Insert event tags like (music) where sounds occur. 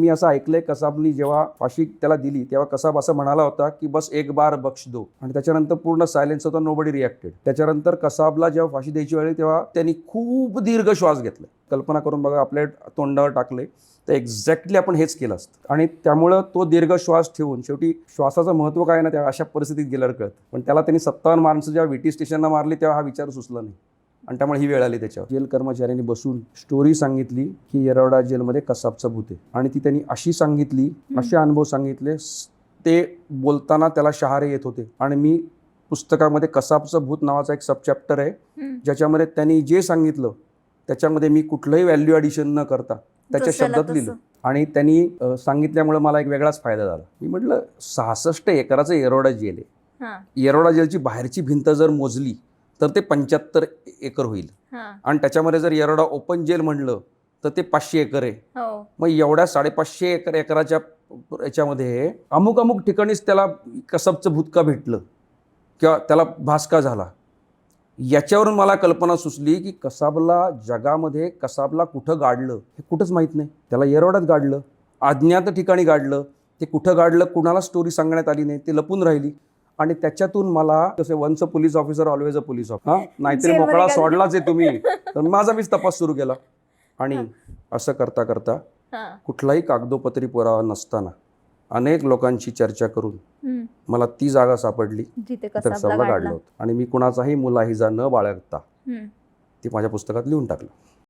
मी असं ऐकलंय कसाबनी जेव्हा फाशी त्याला दिली तेव्हा कसाब असं म्हणाला होता की बस एक बार बक्ष दो. आणि त्याच्यानंतर पूर्ण सायलेन्स होता नोबडी रिॲक्टेड त्याच्यानंतर कसाबला जेव्हा फाशी द्यायची वेळ तेव्हा त्यांनी खूप दीर्घ श्वास घेतला. कल्पना करून बघा आपल्या तोंडावर टाकले तर एक्झॅक्टली आपण हेच केलं असतं. आणि त्यामुळं तो दीर्घ श्वास ठेवून शेवटी श्वासाचं महत्त्व काय ना त्या अशा परिस्थितीत गेल्यावर कळत. पण त्याला त्यांनी सत्तावन्न माणसं जेव्हा विटी स्टेशनला मारली तेव्हा हा विचार सुचला नाही. आणि त्यामुळे ही वेळ आली त्याच्यावर. जेल कर्मचाऱ्यांनी बसून स्टोरी सांगितली की येरवडा जेलमध्ये कसाबचं भूत आहे. आणि ती त्यांनी अशी सांगितली असे अनुभव सांगितले ते बोलताना त्याला शहारे येत होते. आणि मी पुस्तकामध्ये कसाबचं भूत नावाचा एक सबचॅप्टर आहे. ज्याच्यामध्ये त्यांनी जे सांगितलं त्याच्यामध्ये मी कुठलंही व्हॅल्यू ॲडिशन न करता त्याच्या शब्दात. लिहिलं. आणि त्यांनी सांगितल्यामुळे मला एक वेगळाच फायदा झाला. मी म्हटलं सहासष्ट एकराचं येरोडा जेल आहे. हा. येरोडा जेलची बाहेरची भिंत जर मोजली तर ते पंच्याहत्तर एकर होईल. हा. आणि त्याच्यामध्ये जर येरोडा ओपन जेल म्हणलं तर ते पाचशे एकर आहे. हो. मग एवढ्या साडेपाचशे एकर एकराच्या याच्यामध्ये अमुक अमुक ठिकाणीच त्याला कसबचं भूत का भेटलं किंवा त्याला भास का झाला. याच्यावरून मला कल्पना सुचली की कसाबला जगामध्ये कसाबला कुठं गाडलं हे कुठंच माहीत नाही. त्याला येरवड्यात गाडलं अज्ञात ठिकाणी गाडलं ते कुठं गाडलं कुणाला स्टोरी सांगण्यात आली नाही ते लपून राहिली. आणि त्याच्यातून मला जसे once a police officer always a police officer नाहीतरी मोकळा. सोडलाच आहे तुम्ही. (laughs) तर माझा मीच तपास सुरू केला. आणि असं करता करता कुठलाही कागदोपत्री पुरावा नसताना अनेक लोकांची चर्चा करून. मला ती जागा सापडली. तर गाडला. काढलं होतं. आणि मी कुणाचाही मुलाहिजा न बाळगता. ती माझ्या पुस्तकात लिहून टाकलं.